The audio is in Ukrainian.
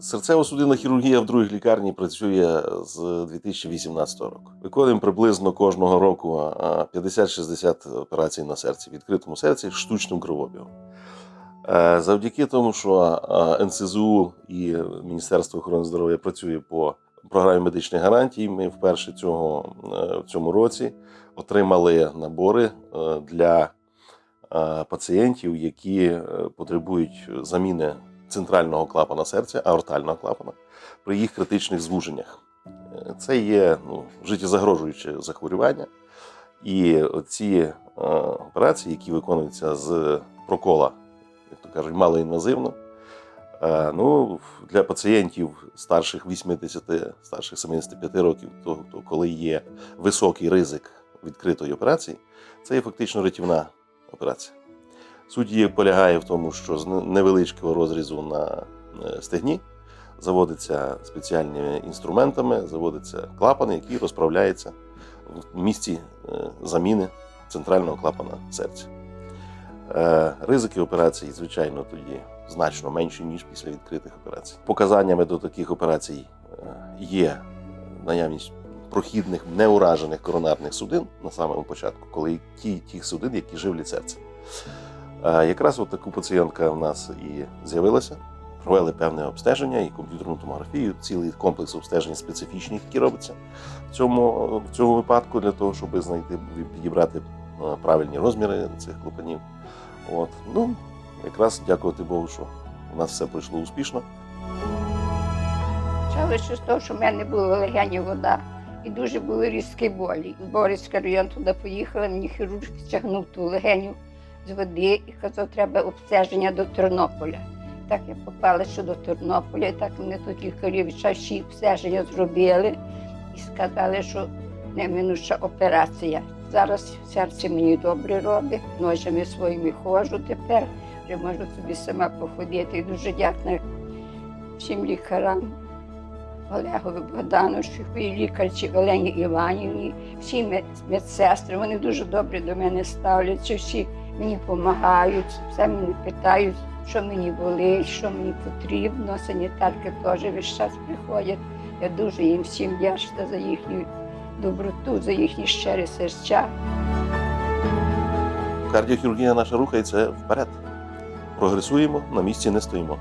Серцево-судинна хірургія в другій лікарні працює з 2018 року. Виконуємо приблизно кожного року 50-60 операцій на серці, відкритому серці штучним кровообігом. Е, Завдяки тому, що НСЗУ і Міністерство охорони здоров'я працює по програмі медичних гарантій, ми вперше цього, е, в цьому році отримали набори е, для пацієнтів, які потребують заміни центрального клапана серця, аортального клапана, при їх критичних звуженнях. Е, Це є ну, життєзагрожуюче захворювання. І ці е, операції, які виконуються з прокола, як то кажуть, малоінвазивно, е, ну, для пацієнтів старших 80, старших 75 років, то, то коли є високий ризик відкритої операції, це є фактично рятівна операція. Суть її полягає в тому, що з невеличкого розрізу на е, стегні заводиться спеціальними інструментами, заводиться клапан, який розправляється в місці е, заміни центрального клапана серця. Е, Ризики операцій, звичайно, тоді значно менші, ніж після відкритих операцій. Показаннями до таких операцій є наявність прохідних неуражених коронарних судин на самому початку, коли ті, ті судин, які живлять серце. Якраз от таку пацієнтка в нас і з'явилася. Провели певне обстеження і комп'ютерну томографію, цілий комплекс обстежень специфічних, які робиться в цьому, в цьому випадку, для того, щоб знайти підібрати е, правильні розміри цих клапанів. От. Ну, якраз дякувати Богу, що у нас все пройшло успішно. Почали ще з того, що в мене була легені вода і дуже були різкі болі. З Бориська район туди поїхали, мені хірург стягнув ту легеню з води і казав, треба обстеження до Тернополя. Так я попала ще до Тернополя, і так мене тут лікарі чаші обстеження зробили і сказали, що неминуча операція. Зараз серце мені добре робить, ножами своїми ходжу тепер, вже можу собі сама походити. І дуже дякую всім лікарям. Олегові Богдановичу, лікарці Олені Іванівні, всі медсестри, вони дуже добре до мене ставляться, всі мені допомагають, все мені питають, що мені болить, що мені потрібно. Санітарки теж весь час приходять. Я дуже їм всім вдячна за їхню доброту, за їхні щирі серця. Кардіохірургія наша рухається вперед. Прогресуємо, на місці не стоїмо.